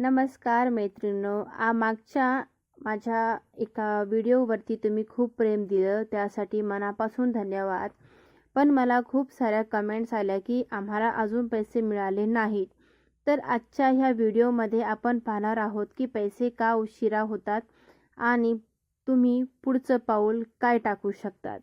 नमस्कार मैत्रिणींनो. आ मागच्या माझ्या एका व्हिडिओवरती तुम्ही खूप प्रेम दिलं त्यासाठी मनापासून धन्यवाद. पण मला खूप साऱ्या कमेंट्स आल्या की आम्हाला अजून पैसे मिळाले नाहीत. तर आजच्या ह्या व्हिडिओमध्ये आपण पाहणार आहोत की पैसे का उशिरा होतात आणि तुम्ही पुढचं पाऊल काय टाकू शकतात.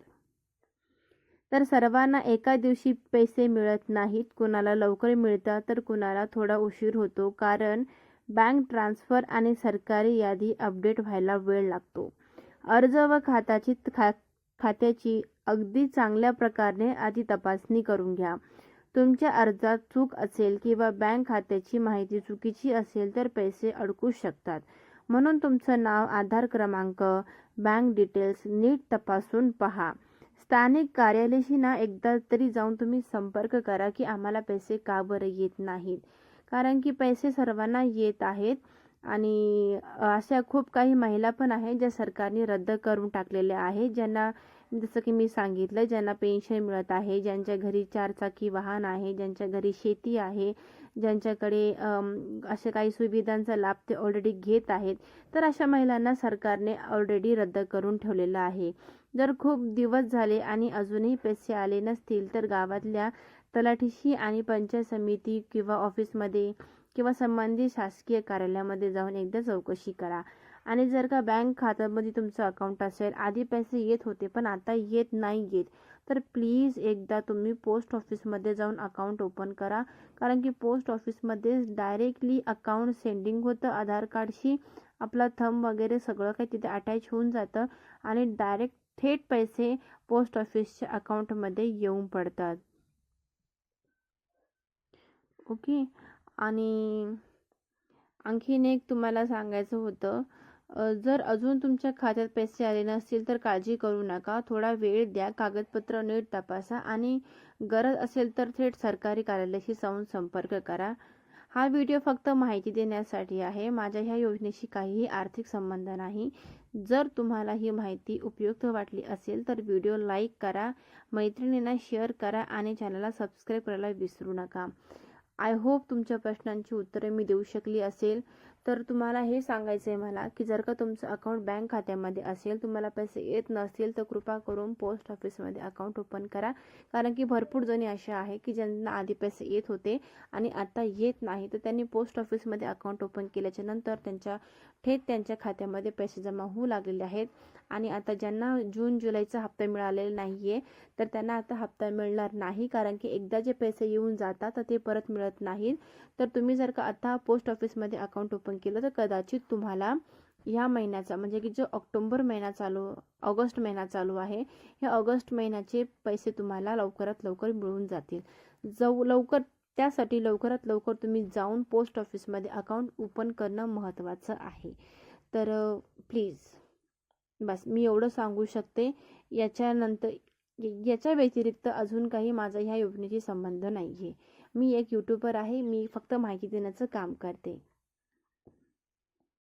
तर सर्वांना एका दिवशी पैसे मिळत नाहीत. कुणाला लवकर मिळतात तर कुणाला थोडा उशीर होतो. कारण बँक ट्रान्सफर आणि सरकारी यादी अपडेट व्हायला वेळ लागतो. अर्ज व खात्याची खा खात्याची अगदी चांगल्या प्रकारे आधी तपासणी करून घ्या. तुमच्या अर्जात चूक असेल किंवा बँक खात्याची माहिती चुकीची असेल तर पैसे अडकू शकतात. म्हणून तुमचं नाव आधार क्रमांक बँक डिटेल्स नीट तपासून पहा. स्थानिक कार्यालयाशी ना एकदा तरी जाऊन तुम्ही संपर्क करा की आम्हाला पैसे का बरं येत नाहीत. कारण की पैसे सर्वांना येत आहेत. आणि अशा खूप काही महिला पण आहेत ज्या सरकारने रद्द करून टाकलेल्या आहेत. ज्यांना जसं की मी सांगितलं ज्यांना पेन्शन मिळत आहे ज्यांच्या घरी चारचाकी वाहन आहे ज्यांच्या घरी शेती आहे ज्यांच्याकडे अशा काही सुविधांचा लाभ ते ऑलरेडी घेत आहेत. तर अशा महिलांना सरकारने ऑलरेडी रद्द करून ठेवलेलं आहे. जर खूप दिवस झाले आणि अजूनही पैसे आले नसतील तर गावातल्या तलाठीशी आणि पंचायत समिती किंवा ऑफिसमध्ये किंवा संबंधित शासकीय कार्यालयामध्ये जाऊन एकदा चौकशी करा. आणि जर का बँक खात्यामध्ये तुमचं अकाउंट असेल आधी पैसे येत होते पण आता येत नाही येत तर प्लीज एकदा तुम्ही पोस्ट ऑफिसमध्ये जाऊन अकाउंट ओपन करा. कारण की पोस्ट ऑफिसमध्ये डायरेक्टली अकाउंट सेंडिंग होतं आधार कार्डशी. आपला थंब वगैरे सगळं काही तिथे अटॅच होऊन जातं आणि डायरेक्ट थेट पैसे पोस्ट ऑफिसच्या अकाउंटमध्ये येऊन पडतात. ओके आणि आणखीन एक तुम्हाला सांगायचं होतं जर अजून तुमच्या खात्यात पैसे आले नसतील तर काळजी करू नका. थोडा वेळ द्या कागदपत्र नीट तपासा आणि गरज असेल तर थेट सरकारी कार्यालयाशी जाऊन संपर्क करा. हा व्हिडिओ फक्त माहिती देण्यासाठी आहे. माझ्या ह्या योजनेशी काहीही आर्थिक संबंध नाही. जर तुम्हाला ही माहिती उपयुक्त वाटली असेल तर व्हिडिओ लाईक करा मैत्रिणींना शेअर करा आणि चॅनलला सबस्क्राईब करायला विसरू नका. आय होप तुमच्या प्रश्नांची उत्तरे मी देऊ शकली असेल. तर तुम्हाला हे सांगायचं आहे मला की जर का तुमचं अकाउंट बँक खात्यामध्ये असेल तुम्हाला पैसे येत नसतील तर कृपा करून पोस्ट ऑफिसमध्ये अकाउंट ओपन करा. कारण की भरपूर जणी अशा आहे की ज्यांना आधी पैसे येत होते आणि आता येत नाही तर त्यांनी पोस्ट ऑफिसमध्ये अकाउंट ओपन केल्याच्यानंतर त्यांच्या थेट त्यांच्या खात्यामध्ये पैसे जमा होऊ लागलेले आहेत. आणि आता ज्यांना जून जुलैचा हप्ता मिळालेला नाही आहे तर त्यांना आता हप्ता मिळणार नाही. कारण की एकदा जे पैसे येऊन जातात तर ते परत मिळत नाहीत. तर तुम्ही जर का आता पोस्ट ऑफिसमध्ये अकाउंट ओपन केलं तर कदाचित तुम्हाला ह्या महिन्याचा म्हणजे की जो ऑक्टोंबर महिना चालू ऑगस्ट महिना चालू आहे हे ऑगस्ट महिन्याचे पैसे तुम्हाला लवकरात लवकर मिळून जातील. जाऊ लवकर त्यासाठी लवकरात लवकर तुम्ही जाऊन पोस्ट ऑफिसमध्ये अकाउंट ओपन करणं महत्त्वाचं आहे. तर प्लीज बस मी एवढं सांगू शकते. याच्यानंतर याच्या व्यतिरिक्त अजून काही माझा ह्या योजनेशी संबंध नाही आहे मी एक यूट्यूबर आहे मी फक्त माहिती देण्याचं काम करते.